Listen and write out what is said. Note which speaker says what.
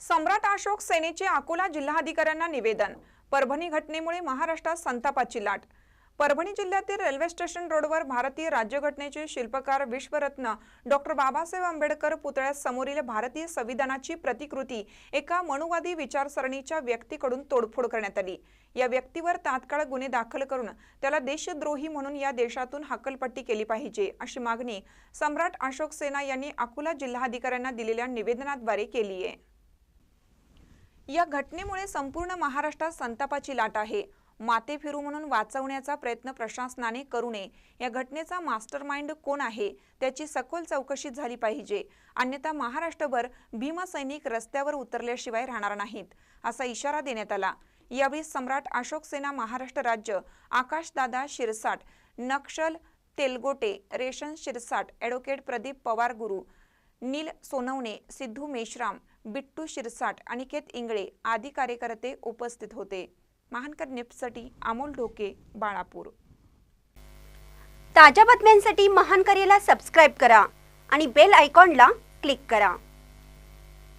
Speaker 1: सम्राट अशोक सेनेचे अकोला जिल्हाधिकाऱ्यांना निवेदन. परभणी घटनेमुळे महाराष्ट्रात संतापाची लाट. परभणी जिल्ह्यातील रेल्वे स्टेशन रोडवर भारतीय राज्यघटनेचे शिल्पकार विश्वरत्न डॉक्टर बाबासाहेब आंबेडकर पुतळ्यासमोरील भारतीय संविधानाची प्रतिकृती एका मनुवादी विचारसरणीच्या व्यक्तीकडून तोडफोड करण्यात आली. या व्यक्तीवर तात्काळ गुन्हे दाखल करून त्याला देशद्रोही म्हणून या देशातून हकलपट्टी केली पाहिजे अशी मागणी सम्राट अशोक सेना यांनी अकोला जिल्हाधिकाऱ्यांना दिलेल्या निवेदनाद्वारे केली आहे या घटनेमुळे संपूर्ण महाराष्ट्रात संतापाची लाट आहे. माते फिरू म्हणून वाचवण्याचा प्रयत्न प्रशासनाने करू नये. या घटनेचा मास्टर माइंड कोण आहे? त्याची सखोल चौकशी झाली पाहिजे. अन्यथा महाराष्ट्रभर भीमसैनिक रस्त्यावर उतरल्याशिवाय राहणार नाहीत असा इशारा देण्यात आला. यावेळी सम्राट अशोक सेना महाराष्ट्र राज्य आकाशदादा शिरसाट नक्षल तेलगोटे रेशन शिरसाट ॲडव्होकेट प्रदीप पवार गुरु नील सोनवणे सिद्धू मेश्राम बिट्टू शिरसाट अनिकेत इंगळे आदी कार्यकर्ते उपस्थित होते. महानकर नेपसाठी अमोल ढोके बाळापूर.
Speaker 2: ताज्या बातम्यांसाठी महानकरेला सबस्क्राईब करा आणि बेल आयकॉनला क्लिक करा.